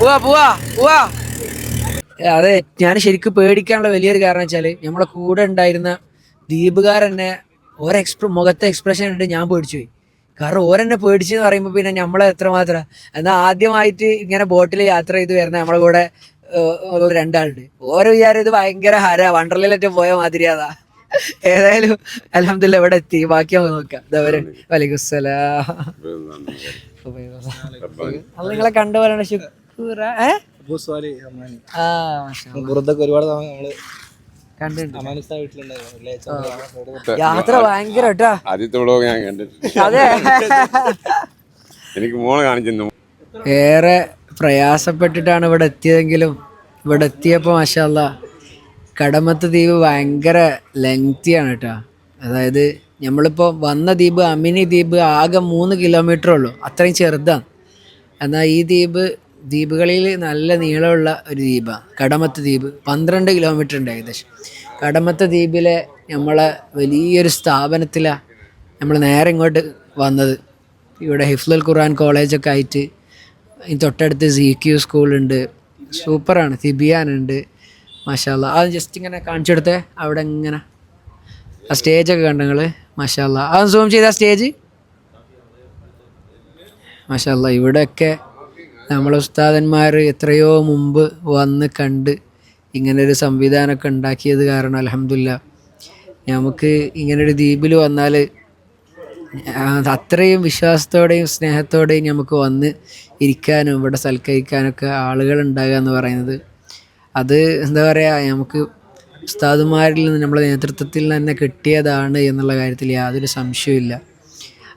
പോവാ പോവാ പോവാ. അതെ ഞാൻ ശരിക്കും പേടിക്കാനുള്ള വലിയൊരു കാരണം വെച്ചാൽ നമ്മളെ കൂടെ ഉണ്ടായിരുന്ന ദീപുകാരനെ ഓരോ എക്സ്പ്ര മുഖത്തെ എക്സ്പ്രഷൻ ഉണ്ട് ഞാൻ പേടിച്ചു പോയി. കാരണം ഓരെന്നെ പേടിച്ചെന്ന് പറയുമ്പോൾ പിന്നെ നമ്മളെ എത്രമാത്രം എന്നാൽ ആദ്യമായിട്ട് ഇങ്ങനെ ബോട്ടിൽ യാത്ര ചെയ്ത് വരുന്ന നമ്മളെ കൂടെ രണ്ടാളുണ്ട്. ഓരോ വിചാരം ഇത് ഭയങ്കര ഹര വണ്ടർലയിലൊക്കെ പോയ മാതിരി അതാ. ഏതായാലും അലഹമില്ല ഇവിടെ എത്തി. ബാക്കി നമുക്ക് നോക്കാം. വലൈക്കും നിങ്ങളെ കണ്ടുപോലാണ് ഒരുപാട് തവണ നമ്മൾ യാത്ര ഭയങ്കര എനിക്ക് മോളെ കാണിച്ചു ഏറെ പ്രയാസപ്പെട്ടിട്ടാണ് ഇവിടെ എത്തിയതെങ്കിലും ഇവിടെ എത്തിയപ്പോൾ മാഷല്ല കടമത്ത് ദ്വീപ് ഭയങ്കര ലെങ്തിയാണ് കേട്ടോ. അതായത് നമ്മളിപ്പോൾ വന്ന ദ്വീപ് അമിനി ദ്വീപ് ആകെ മൂന്ന് കിലോമീറ്റർ ഉള്ളൂ. അത്രയും ചെറുതാണ്. എന്നാൽ ഈ ദ്വീപ് ദ്വീപുകളിൽ നല്ല നീളമുള്ള ഒരു ദ്വീപാണ് കടമത്ത് ദ്വീപ്. പന്ത്രണ്ട് കിലോമീറ്റർ ഉണ്ട് ഏകദേശം. കടമത്ത് ദ്വീപിലെ നമ്മളെ വലിയൊരു സ്ഥാപനത്തിലാണ് നമ്മൾ നേരെ ഇങ്ങോട്ട് വന്നത്. ഇവിടെ ഹിഫ്ലുൽ ഖുർആൻ കോളേജൊക്കെ ആയിട്ട് തൊട്ടടുത്ത് സി ക്യു സ്കൂളുണ്ട് സൂപ്പറാണ്. തിബിയാനുണ്ട് മഷാല്ല അത് ജസ്റ്റ് ഇങ്ങനെ കാണിച്ചു കൊടുത്തേ. അവിടെ ഇങ്ങനെ ആ സ്റ്റേജൊക്കെ കണ്ടോ നിങ്ങൾ മഷാല്ല അത് സൂം ചെയ്ത സ്റ്റേജ് മഷാല്ല ഇവിടെയൊക്കെ നമ്മളെ ഉസ്താദന്മാർ എത്രയോ മുമ്പ് വന്ന് കണ്ട് ഇങ്ങനൊരു സംവിധാനമൊക്കെ ഉണ്ടാക്കിയത് കാരണം അലഹമില്ല നമുക്ക് ഇങ്ങനൊരു ദ്വീപിൽ വന്നാൽ അത്രയും വിശ്വാസത്തോടെയും സ്നേഹത്തോടെയും നമുക്ക് വന്ന് ഇരിക്കാനും ഇവിടെ സൽക്കരിക്കാനൊക്കെ ആളുകൾ ഉണ്ടാകുക എന്ന് പറയുന്നത്. അത് എന്താ പറയുക നമുക്ക് ഉസ്താദുമാരിൽ നിന്ന് നമ്മുടെ നേതൃത്വത്തിൽ തന്നെ കിട്ടിയതാണ് എന്നുള്ള കാര്യത്തിൽ യാതൊരു സംശയവുമില്ല.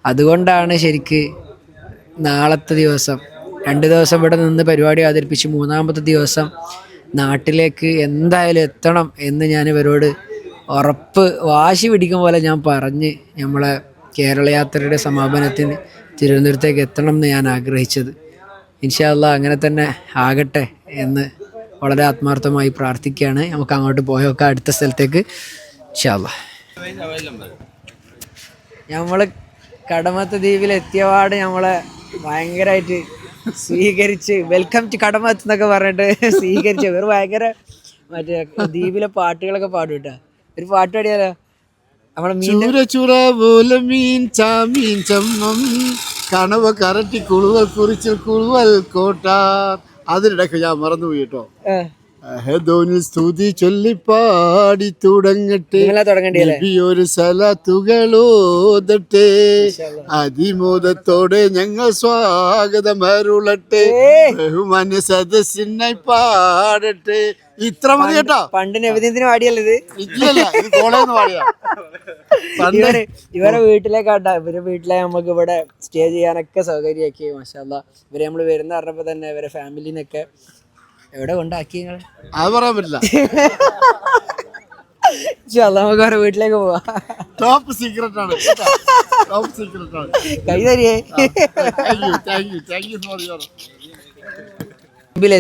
അതുകൊണ്ടാണ് ശരിക്ക് നാളത്തെ ദിവസം രണ്ട് ദിവസം ഇവിടെ നിന്ന് പരിപാടി അവതരിപ്പിച്ച് മൂന്നാമത്തെ ദിവസം നാട്ടിലേക്ക് എന്തായാലും എത്തണം എന്ന് ഞാൻ ഇവരോട് ഉറപ്പ് വാശി പിടിക്കും പോലെ ഞാൻ പറഞ്ഞ് നമ്മളെ കേരള യാത്രയുടെ സമാപനത്തിന് തിരുവനന്തപുരത്തേക്ക് എത്തണം എന്ന് ഞാൻ ആഗ്രഹിച്ചത്. ഇൻഷാല്ല അങ്ങനെ തന്നെ ആകട്ടെ എന്ന് വളരെ ആത്മാർത്ഥമായി പ്രാർത്ഥിക്കുകയാണ്. നമുക്ക് അങ്ങോട്ട് പോയൊക്കെ അടുത്ത സ്ഥലത്തേക്ക്. ഇൻഷാല്ല നമ്മൾ കടമത്ത് ദ്വീപിൽ എത്തിയപാട് നമ്മളെ ഭയങ്കരമായിട്ട് സ്വീകരിച്ച് വെൽക്കം ടു കടമത്ത് എന്നൊക്കെ പറഞ്ഞിട്ട് സ്വീകരിച്ച്. ഇവർ ഭയങ്കര മറ്റേ ദ്വീപിലെ പാട്ടുകളൊക്കെ പാടും കേട്ടോ ഒരു പാട്ട് പാടിയാലോ? നമ്മളെ മീൻ ചൂര പോലെ മീൻ ചാമീൻ ചമ്മം. കണവ കരട്ടി കുളുവൽ കുറിച്ചിൽ കുളുവൽ കോട്ടാർ. അതിനിടയ്ക്ക് ഞാൻ മറന്നുപോയി കേട്ടോ. സ്തുതി ചൊല്ലിപ്പാടി തുടങ്ങട്ടെ. നബി ഒരു സലത്തുകളോതട്ടെ അതിമോദത്തോടെ ഞങ്ങൾ സ്വാഗതം അരുളട്ടെ. ബഹുമാന്യ സദസ്സിനെ പാടട്ടെ. ഇത്ര മതി കേട്ടോ. പണ്ട് നബിദിനത്തിന് പാടിയല്ലേ ഇവർ ഇവരെ വീട്ടിലേക്കാട്ടാ ഇവരെ വീട്ടിലെ നമുക്ക് ഇവിടെ സ്റ്റേ ചെയ്യാനൊക്കെ സൗകര്യമാക്കി മാഷാല്ല ഇവരെ നമ്മൾ വരുന്ന പറഞ്ഞപ്പോ തന്നെ ഇവരെ ഫാമിലിനൊക്കെ എവിടെ കൊണ്ടാക്കി നിങ്ങൾ? അത് പറയാൻ പറ്റില്ല. ഇൻഷാല്ലാ, നമുക്ക് അവരുടെ വീട്ടിലേക്ക് പോവാ. ടോപ്പ് സീക്രട്ട് ആണ്. ടോപ്പ് സീക്രട്ട് ആണ്. കൈ തരിയേ.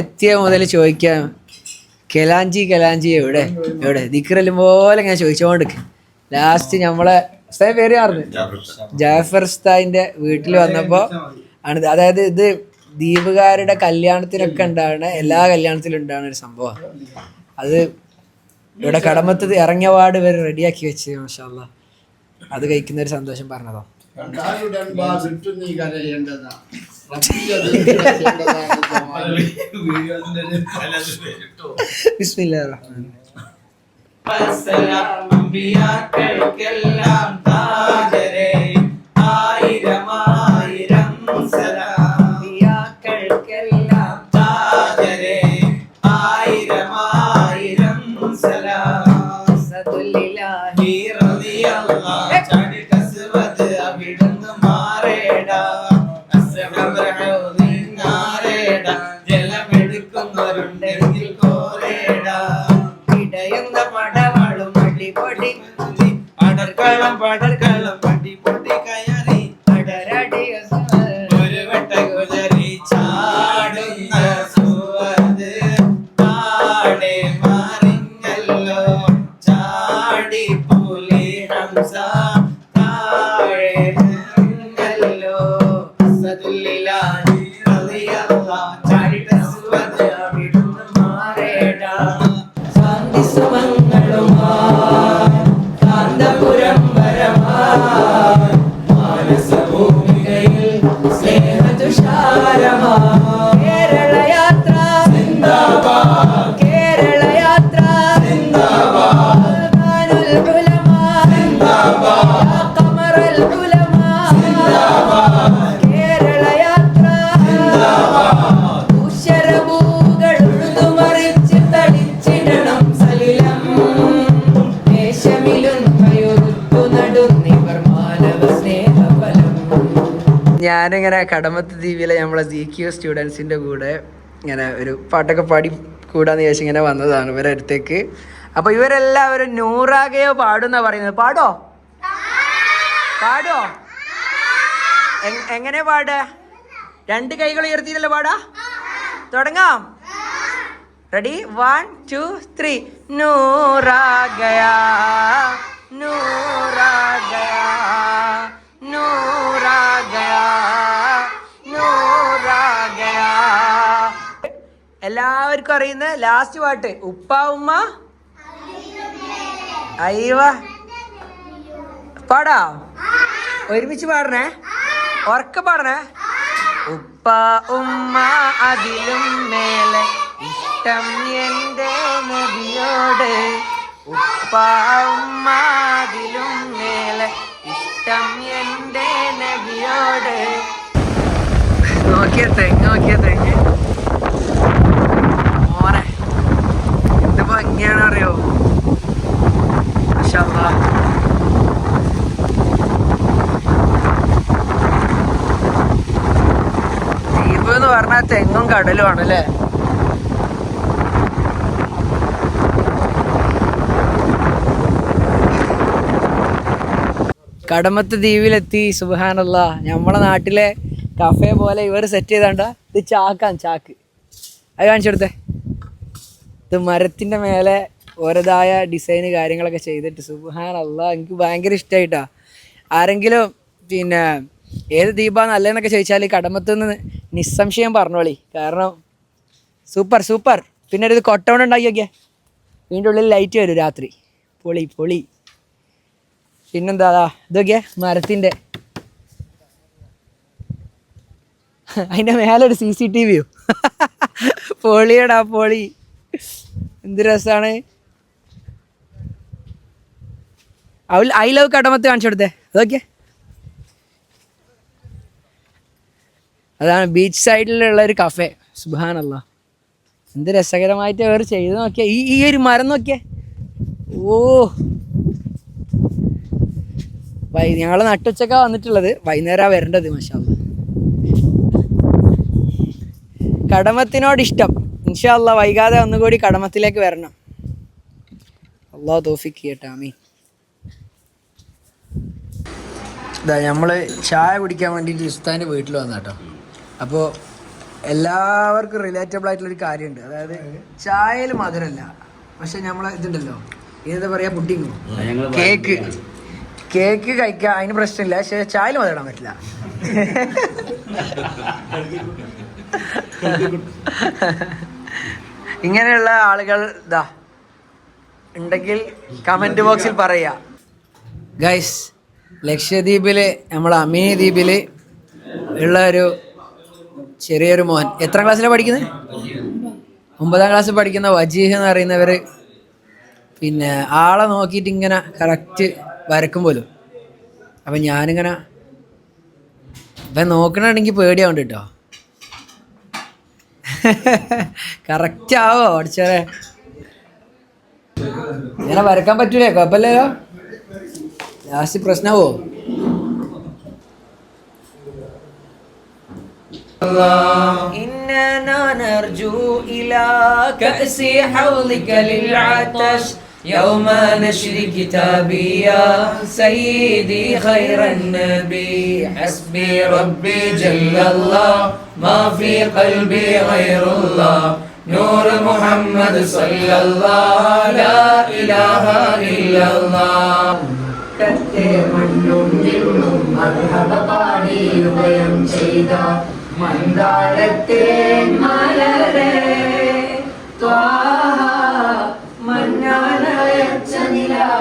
എത്തിയ മുതൽ ചോദിക്കാം കെലാഞ്ചി കെലാഞ്ചി എവിടെ? എവിടെ? ദിക്കറലും പോലെ ഞാൻ ചോദിച്ചോണ്ട് ലാസ്റ്റ് നമ്മളെ പേര് പറഞ്ഞു ജാഫർ ഉസ്താദിന്റെ വീട്ടിൽ വന്നപ്പോ ആണ് അതായത് ഇത് ദ്വീപുകാരുടെ കല്യാണത്തിനൊക്കെ ഉണ്ടാകുന്ന എല്ലാ കല്യാണത്തിലും ഉണ്ടാകുന്ന ഒരു സംഭവം അത് ഇവിടെ കടമത്ത് ഇറങ്ങിയ പാട് ഇവർ റെഡിയാക്കി വെച്ച് മാഷാല്ല അത് കഴിക്കുന്ന ഒരു സന്തോഷം പറഞ്ഞതോ. നീ കരയേണ്ടതാ. ഞാനിങ്ങനെ കടമത്ത് ദ്വീപിലെ നമ്മളെ ജി ക്യു സ്റ്റുഡൻസിന്റെ കൂടെ ഇങ്ങനെ ഒരു പാട്ടൊക്കെ പാടി കൂടാന്ന് ചോദിച്ചു ഇങ്ങനെ വന്നതാണ് ഇവരെ അടുത്തേക്ക്. അപ്പോൾ ഇവരെല്ലാവരും നൂറാകയോ പാടുന്ന പറയുന്നത്. പാടോ? പാടോ? എങ്ങനെ പാട്? രണ്ട് കൈകൾ ഉയർത്തിയിട്ടല്ലേ പാടാ? തുടങ്ങാം. റെഡി വൺ ടു ത്രീ നൂറാകയാ നൂറാകയാ. നൂറാകയാ നൂറാകയാ. എല്ലാവർക്കും അറിയുന്ന ലാസ്റ്റ് പാട്ട് ഉപ്പ ഉമ്മ? അയ്യവ. പാടാ? ഒരുമിച്ച് പാടണേ? ഉറക്ക പാടണേ? ഉപ്പ ഉമ്മ അതിലും മേലെ ഇഷ്ടം എന്റെ നബിയോട്. ഉപ്പ ഉമ്മ അതിലും മേലെ ഇഷ്ടം എന്റെ നബിയോട് നോക്കിയ തെങ്ങ് നോക്കിയ തെങ്ങ് മോനെ അറിയോ മാഷാ എന്ന് പറഞ്ഞാൽ തെങ്ങും കടലുമാണ് അല്ലേ കടമത്ത് ദ്വീപിലെത്തി സുബാനല്ല നമ്മളെ നാട്ടിലെ കഫേ പോലെ ഇവർ സെറ്റ് ചെയ്താണ്ട? ഇത് ചാക്കാൻ ചാക്ക്. അത് കാണിച്ചെടുത്തേ ഇത് മരത്തിന്റെ മേലെ ഓരോതായ ഡിസൈന് കാര്യങ്ങളൊക്കെ ചെയ്തിട്ട് സുബാനല്ല എനിക്ക് ഭയങ്കര ഇഷ്ടമായിട്ടാ ആരെങ്കിലും പിന്നെ ഏത് ദീപാ നല്ലതെന്നൊക്കെ ചോദിച്ചാൽ കടമത്ത് നിന്ന് നിസ്സംശയം പറഞ്ഞോളി കാരണം സൂപ്പർ സൂപ്പർ. പിന്നെ ഒരു കൊട്ടവണ ഉണ്ടാക്കി നോക്കിയേ. വീണ്ടും ഉള്ളിൽ ലൈറ്റ് വരും രാത്രി. പൊളി പൊളി. പിന്നെന്താ ഇതൊക്കെ മരത്തിന്റെ അതിന്റെ മേലെ ഒരു സി സി ടി വിയോ പൊളിയടാ പൊളി. എന്ത് രസമാണ് ഐ ലവ് കടമത്ത് കാണിച്ചു കൊടുത്തേ അതൊക്കെ. അതാണ് ബീച്ച് സൈഡിലുള്ള ഒരു കഫേ. സുബാനല്ല എന്ത് രസകരമായിട്ട് അവർ ചെയ്ത് നോക്കിയേ. ഈ ഈ ഒരു മരം നോക്കിയേ. ഓ. വൈ ഞങ്ങളെ നട്ടുച്ചക്ക വന്നിട്ടുള്ളത്. വൈകുന്നേരം വരേണ്ടത് മഷാല്ല കടമത്തിനോട് ഇഷ്ടം. ഇൻഷാല്ല വൈകാതെ ഒന്നുകൂടി കടമത്തിലേക്ക് വരണം. അള്ളാ തോഫിക്ക് ചെയ്യട്ടെ ആമീൻ. ഇതാ നമ്മൾ ചായ കുടിക്കാൻ വേണ്ടിയിട്ട് ഇസ്താന്റെ വീട്ടിൽ വന്ന കേട്ടോ അപ്പോൾ എല്ലാവർക്കും റിലേറ്റബിൾ ആയിട്ടുള്ള ഒരു കാര്യമുണ്ട് അതായത് ചായയിൽ മധുരല്ല. പക്ഷെ നമ്മൾ ഇതുണ്ടല്ലോ. ഇതെന്താ പറയുക പുഡിങ്ങോ കേക്ക്. കേക്ക് കഴിക്കാം അതിന് പ്രശ്നമില്ല പക്ഷെ ചായയിൽ മതി ഇടാൻ പറ്റില്ല. ഇങ്ങനെയുള്ള ആളുകൾ ഇതാ ഉണ്ടെങ്കിൽ കമന്റ് ബോക്സിൽ പറയുക ഗൈസ് ലക്ഷദ്വീപിൽ നമ്മൾ അമീനി ഉള്ള ഒരു ചെറിയൊരു മോഹൻ എത്ര ക്ലാസ്സിലാണ് പഠിക്കുന്നത് ഒമ്പതാം ക്ലാസ്സിൽ പഠിക്കുന്ന വജീഹ് എന്ന് പറയുന്നവർ പിന്നെ ആളെ നോക്കിയിട്ട് ഇങ്ങനെ കറക്റ്റ് വരക്കും പോലും അപ്പം ഞാനിങ്ങനെ ഇപ്പം നോക്കണമെങ്കിൽ പേടിയാവുണ്ട് കേട്ടോ കറക്റ്റ് ആവോ അടിച്ചേ ഇങ്ങനെ വരക്കാൻ പറ്റൂലേ കുഴപ്പമില്ലല്ലോ ലാസ്റ്റ് പ്രശ്നമാവോ إننا نرجو إلى كأس حوضك للعطش يوم نشر كتابي يا سيدي خير النبي حسبي ربي جل الله ما في قلبي غير الله نور محمد صلى الله لا إله إلا الله മണ്ണും വിണ്ണും മർഹബ പാടിയുകയും ചെയ്ത മന്ദാരത്തെ മലര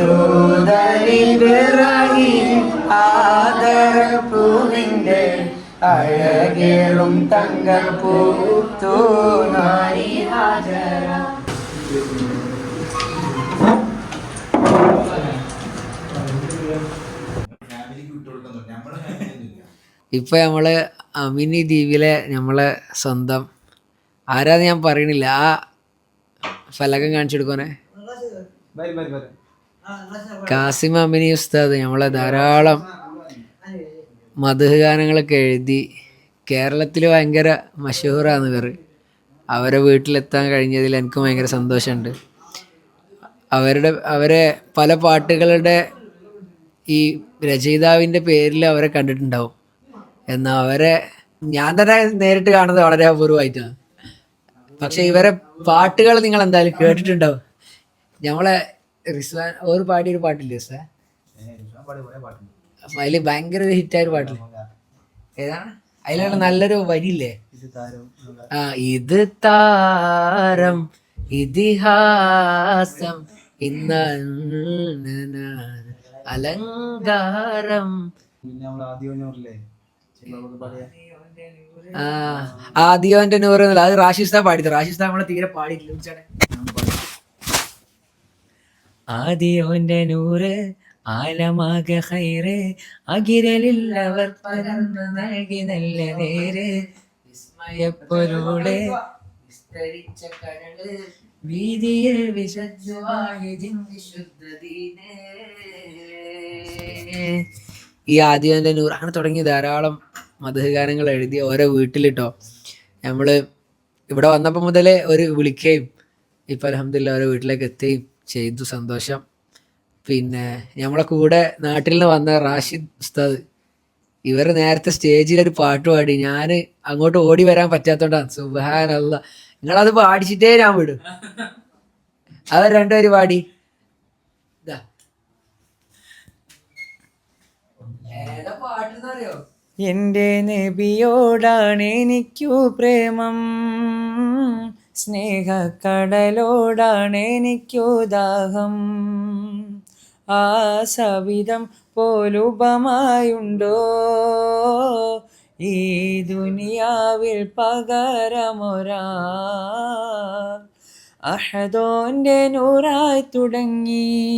ദൂതലിബ്രാഹിം ആദരപ്പൂവിന്റെ അഴകേറും തങ്കപ്പൂത്തൂ നാരി ഹാജര. ഇപ്പൊ നമ്മൾ അമിനി ദ്വീപിലെ നമ്മളെ സ്വന്തം ആരാന്ന് ഞാൻ പറയണില്ല. ആ ഫലകം കാണിച്ചു കൊടുക്കോനെ കാസിം അമിനി ഉസ്താദ് നമ്മളെ ധാരാളം മധുഹ ഗാനങ്ങളൊക്കെ എഴുതി കേരളത്തിൽ ഭയങ്കര മഷഹൂറാണ് ഇവർ. അവരെ വീട്ടിലെത്താൻ കഴിഞ്ഞതിൽ എനിക്ക് ഭയങ്കര സന്തോഷമുണ്ട്. അവരുടെ അവരെ പല പാട്ടുകളുടെ ഈ രചയിതാവിന്റെ പേരിൽ അവരെ കണ്ടിട്ടുണ്ടാവും. എന്നാൽ അവരെ ഞാൻ തന്നെ നേരിട്ട് കാണുന്നത് വളരെ അപൂർവമായിട്ടാണ്. പക്ഷെ ഇവരെ പാട്ടുകൾ നിങ്ങൾ എന്തായാലും കേട്ടിട്ടുണ്ടാവും. നമ്മളെ റിസ്വാൻ ഒരു പാടിയൊരു പാട്ടില്ലേ സാർ അപ്പൊ അതിൽ ഭയങ്കര ഒരു ഹിറ്റായ ഒരു പാട്ടില്ലേ? ഏതാണ് അതിലുള്ള നല്ലൊരു വരിയില്ലേ? ആ ഇത് താരം ഇതിഹാസം ഇന്ന അലങ്കാരം. ആദ്യോന്റെ നൂറ് അത് റാഷിസ്ത പാടിയത്. റാഷിസ്ത നമ്മളെ തീരെ പാടിയില്ല. ആദിയോന്റെ നൂറ് ആലമാകെ ഹൈറ് അകിരലില്ലവർ പരന്ന് നൽകി നല്ല നേര്. വിസ്മയപ്പൊരുളെ വിസ്തരിച്ച കരൾ വീതിയിൽ വിശുദ്ധവാഹിദിൻ വിശുദ്ധദീനേ ഈ ആദ്യന്റെ നൂറ് തുടങ്ങി ധാരാളം മധുഗാനങ്ങൾ എഴുതി ഓരോ വീട്ടിലിട്ടോ. നമ്മൾ ഇവിടെ വന്നപ്പോൾ മുതലേ ഒരു വിളിക്കുകയും ഇപ്പം അലഹമില്ല ഓരോ വീട്ടിലേക്ക് എത്തുകയും ചെയ്തു സന്തോഷം. പിന്നെ നമ്മളെ കൂടെ നാട്ടിൽ നിന്ന് വന്ന റാഷിദ് ഉസ്താദ് ഇവർ നേരത്തെ സ്റ്റേജിൽ ഒരു പാട്ട് പാടി. ഞാൻ അങ്ങോട്ട് ഓടി വരാൻ പറ്റാത്തോണ്ടാണ് സുബാനല്ല നിങ്ങളത് പാടിച്ചിട്ടേ ഞാൻ വിടും. അവർ രണ്ടുപേര് പാടി. എന്റെ നബിയോടാണ് എനിക്കു പ്രേമം. സ്നേഹക്കടലോടാണ് എനിക്കുദാഹം. ആ സവിധം പോലുപമായുണ്ടോ? ഈ ദുനിയാവിൽ പകരമൊരാ. അഹദോന്റെ നൂറായി തുടങ്ങി.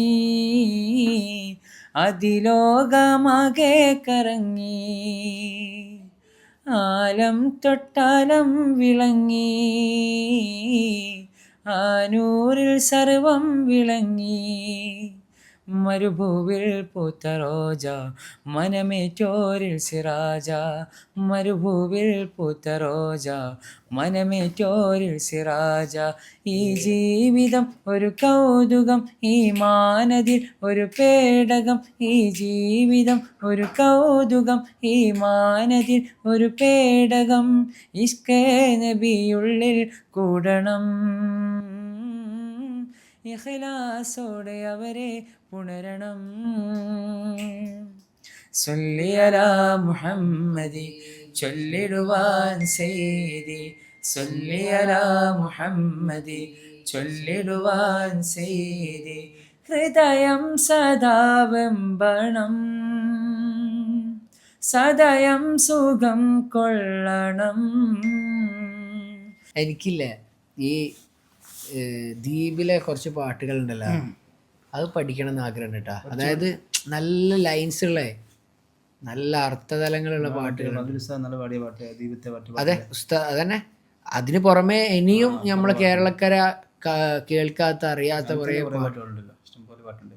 അതിലോകമാകെ കറങ്ങി. ആലം തൊട്ടാലം വിളങ്ങി ആനൂരിൽ സർവം വിളങ്ങി. മരുഭൂവിൽ പൂത്ത റോജ മനമേറ്റോരിൽ സിറാജ മരുഭൂവിൽ പൂത്ത റോജ മനമേറ്റോരിൽ സിറാജ ഈ ജീവിതം ഒരു കൗതുകം ഈ മാനതിൽ ഒരു പേടകം. ഈ ജീവിതം ഒരു കൗതുകം ഈ മാനതിൽ ഒരു പേടകം. ഇഷ്കേ നബിയുള്ളിൽ കൂടണം. ഇഖ്ലാസോടെ അവരെ പുണരണം. സൊല്ലിയല മുഹമ്മദി ചൊല്ലിടുവാൻ സെയ്തി സൊല്ലിയല മുഹമ്മദി ചൊല്ലിടുവാൻ സെയ്തി ഹൃദയം സദാ വെമ്പണം. സദയം സുഖം കൊള്ളണം. എനിക്കില്ലേ ഈ ദ്വീപിലെ കുറച്ച് പാട്ടുകൾ പാട്ടുകളുണ്ടല്ലോ അത് പഠിക്കണം എന്ന് ആഗ്രഹം കേട്ടാ. അതായത് നല്ല ലൈൻസ് ഉള്ള നല്ല അർത്ഥതലങ്ങളുള്ള പാട്ടുകൾ അതെ അതന്നെ. അതിന് പുറമെ ഇനിയും നമ്മളെ കേരളക്കര കേൾക്കാത്ത അറിയാത്ത കുറേ പാട്ട് പാട്ടുകളുണ്ടല്ലോ. ഇഷ്ടംപോലെ പാട്ടുണ്ട്.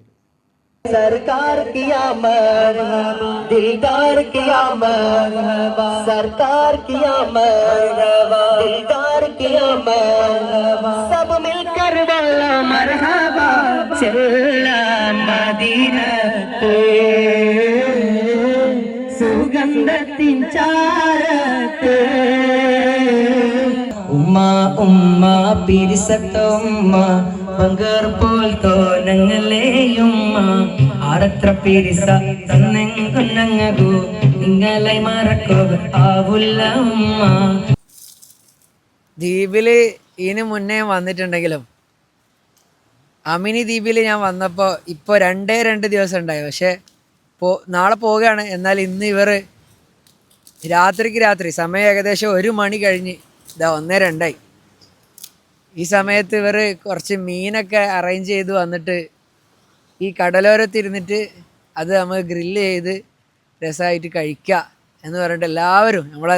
सरकार किया मरहबा दिलदार किया मरहबा सरकार किया मरहबा दिलदार किया मरहबा सब मिलकर बोलो मरहबा चला मदीना சுகந்தத்தின் சாரத்து உம்மா உம்மா பிரிசத்தம்மா പങ്കർ പോൽ ആരത്ര പിരിസ തന്നെങ്ങു നിങ്ങളെ മറക്കുക ആവുല്ല ഉമ്മ ഇതിന് മുന്നേ വന്നിട്ടുണ്ടെങ്കിലും അമിനി ദ്വീപിൽ ഞാൻ വന്നപ്പോൾ ഇപ്പോൾ രണ്ടേ രണ്ട് ദിവസം ഉണ്ടായി. പക്ഷേ പോ നാളെ പോവുകയാണ്. എന്നാൽ ഇന്ന് ഇവർ രാത്രിക്ക് രാത്രി സമയം ഏകദേശം ഒരു മണി കഴിഞ്ഞ് ഇതാ ഒന്നേ രണ്ടായി. ഈ സമയത്ത് ഇവർ കുറച്ച് മീനൊക്കെ അറേഞ്ച് ചെയ്ത് വന്നിട്ട് ഈ കടലോരത്തിരുന്നിട്ട് അത് നമ്മൾ ഗ്രില്ല് ചെയ്ത് രസമായിട്ട് കഴിക്കുക എന്ന് പറഞ്ഞിട്ട് എല്ലാവരും നമ്മളെ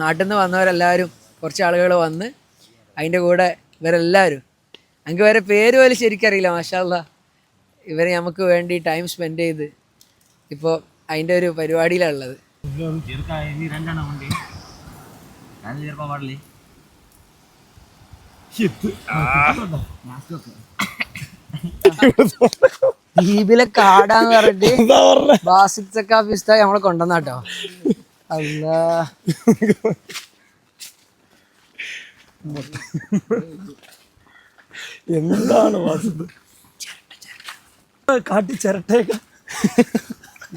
നാട്ടിൽ നിന്ന് വന്നവരെല്ലാവരും കുറച്ച് ആളുകൾ വന്ന് അതിന്റെ കൂടെ ഇവരെല്ലാവരും. എനിക്ക് വരെ പേര് പോലും ശരിക്കറിയില്ല മാഷാല്ല ഇവർ നമുക്ക് വേണ്ടി ടൈം സ്പെൻഡ് ചെയ്ത് ഇപ്പോൾ അതിന്റെ ഒരു പരിപാടിയിലാണ് ഉള്ളത് രണ്ടെണ്ണം ഉണ്ട് ഞാൻ ചേർക്കാൻ പാടില്ലേ ദ്വീപിലെ കാടാന്ന് പറഞ്ഞിട്ട് ബാസിക് നമ്മളെ കൊണ്ടുവന്നാട്ടോ അല്ല. എന്താണ് വാസത് കാട്ടി ചിരട്ടേക്ക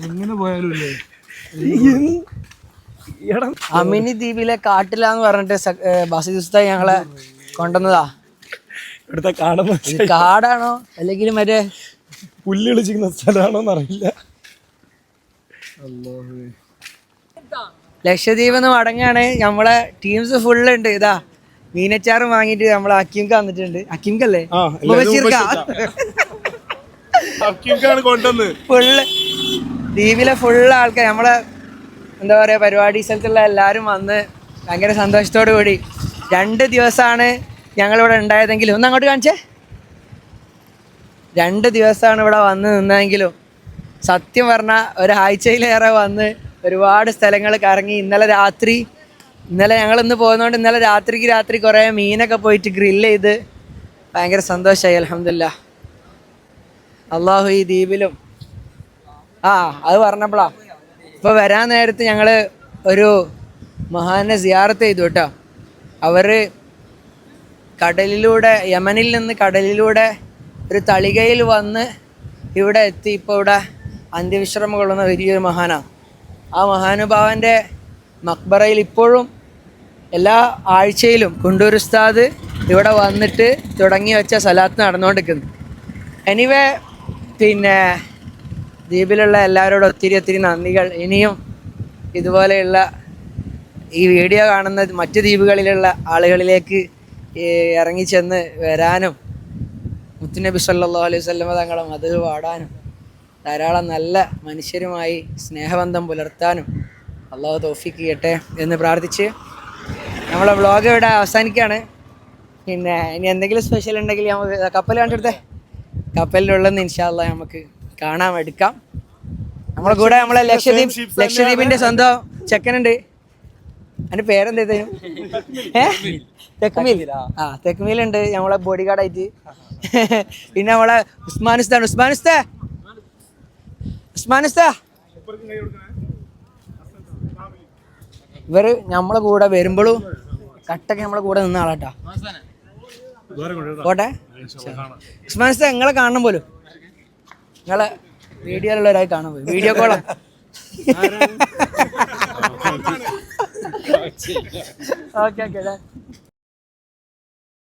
എങ്ങനെ പോയാലും അമിനി ദ്വീപിലെ കാട്ടിലാന്ന് പറഞ്ഞിട്ട് ഏ, ഞങ്ങളെ കൊണ്ടുവന്നതാ. ഇവിടുത്തെ കാണുന്ന കാടാണോ? അല്ലെങ്കിൽ മറ്റേ പുല്ല് കളിച്ചിരിക്കുന്ന സ്ഥലമാണോന്ന് അറിയില്ല ലക്ഷദ്വീപ് എന്ന് മടങ്ങാണ് നമ്മളെ ടീംസ് ഫുള്ള് ഉണ്ട്. ഇതാ മീനച്ചാറ് വാങ്ങിട്ട് നമ്മളെ അക്കിംക വന്നിട്ടുണ്ട് അക്കിംകല്ലേ ഫുള്ള് ദ്വീപിലെ ഫുള്ള് ആൾക്കാർ. നമ്മളെ എന്താ പറയാ പരിപാടി സ്ഥലത്തുള്ള എല്ലാരും വന്ന് ഭയങ്കര സന്തോഷത്തോടു കൂടി രണ്ട് ദിവസമാണ് ഞങ്ങളിവിടെ ഉണ്ടായതെങ്കിലും ഒന്ന് അങ്ങോട്ട് കാണിച്ചേ. രണ്ട് ദിവസമാണ് ഇവിടെ വന്ന് നിന്നതെങ്കിലും. സത്യം പറഞ്ഞാൽ ഒരാഴ്ചയിലേറെ വന്ന് ഒരുപാട് സ്ഥലങ്ങൾ കറങ്ങി. ഇന്നലെ രാത്രി ഇന്നലെ ഞങ്ങൾ ഇന്ന് പോകുന്നതുകൊണ്ട് ഇന്നലെ രാത്രിക്ക് രാത്രി കുറേ മീനൊക്കെ പോയിട്ട് ഗ്രില്ല് ചെയ്ത് ഭയങ്കര സന്തോഷമായി അലഹമില്ല അള്ളാഹു ഈ ദ്വീപിലും ആ അത് പറഞ്ഞപ്പോളാ. ഇപ്പോൾ വരാൻ നേരത്ത് ഞങ്ങൾ ഒരു മഹാനെ സിയാറത്ത് ചെയ്തു കേട്ടോ. അവർ കടലിലൂടെ യമനിൽ നിന്ന് കടലിലൂടെ ഒരു തളികയിൽ വന്ന് ഇവിടെ എത്തി. ഇപ്പോൾ ഇവിടെ അന്ത്യവിശ്രമം കൊള്ളുന്ന വലിയൊരു മഹാനാണ്. ആ മഹാനുഭാവന്റെ മക്ബറയിൽ ഇപ്പോഴും എല്ലാ ആഴ്ചയിലും കുണ്ടൂർ ഉസ്താദ് ഇവിടെ വന്നിട്ട് തുടങ്ങി വെച്ച സലാത്ത് നടന്നുകൊണ്ടിരിക്കുന്നു. എനിവേ പിന്നെ ദ്വീപിലുള്ള എല്ലാവരോടും ഒത്തിരി ഒത്തിരി നന്ദികൾ. ഇനിയും ഇതുപോലെയുള്ള ഈ വീഡിയോ കാണുന്ന മറ്റ് ദ്വീപുകളിലുള്ള ആളുകളിലേക്ക് ഇറങ്ങിച്ചെന്ന് വരാനും മുത്തുനബി സല്ലാ അലൈഹി വസല്ലമ തങ്ങളെ മത് പാടാനും ധാരാളം നല്ല മനുഷ്യരുമായി സ്നേഹബന്ധം പുലർത്താനും അള്ളാഹു തോഫിക്ക് ചെയ്യട്ടെ എന്ന് പ്രാർത്ഥിച്ച് നമ്മളെ വ്ളോഗ് ഇവിടെ അവസാനിക്കുകയാണ് പിന്നെ ഇനി എന്തെങ്കിലും സ്പെഷ്യൽ ഉണ്ടെങ്കിൽ നമുക്ക് കപ്പൽ കണ്ടെടുത്തേ കപ്പലിലുള്ളതെന്ന് ഇൻഷാല്ല നമുക്ക് കാണാം എടുക്കാം. നമ്മളെ കൂടെ നമ്മളെ ലക്ഷദ്വീപ് ലക്ഷദ്വീപിന്റെ സ്വന്തം ചെക്കനുണ്ട്. അതിന്റെ പേരെന്തായിരുന്നു ഏ? തെക്കുമീൽ. ആ തെക്കുമീലുണ്ട്. നമ്മളെ ബോഡി ഗാർഡ് ആയിട്ട് പിന്നെ നമ്മളെ ഉസ്മാനിസ്താൻ ഉസ്മാനിസ്താ ഉസ്മാനിസ്താ ഇവർ നമ്മളെ കൂടെ വരുമ്പോഴും കട്ടൊക്കെ നമ്മളെ കൂടെ നിന്ന ആളാട്ടാ. പോട്ടെ? ഉസ്മാനിസ്ത നിങ്ങളെ കാണണം പോലും. നിങ്ങളെ വീഡിയോയിലുള്ളവരായി കാണാൻ പോയി വീഡിയോ കോളാ. Okay, good.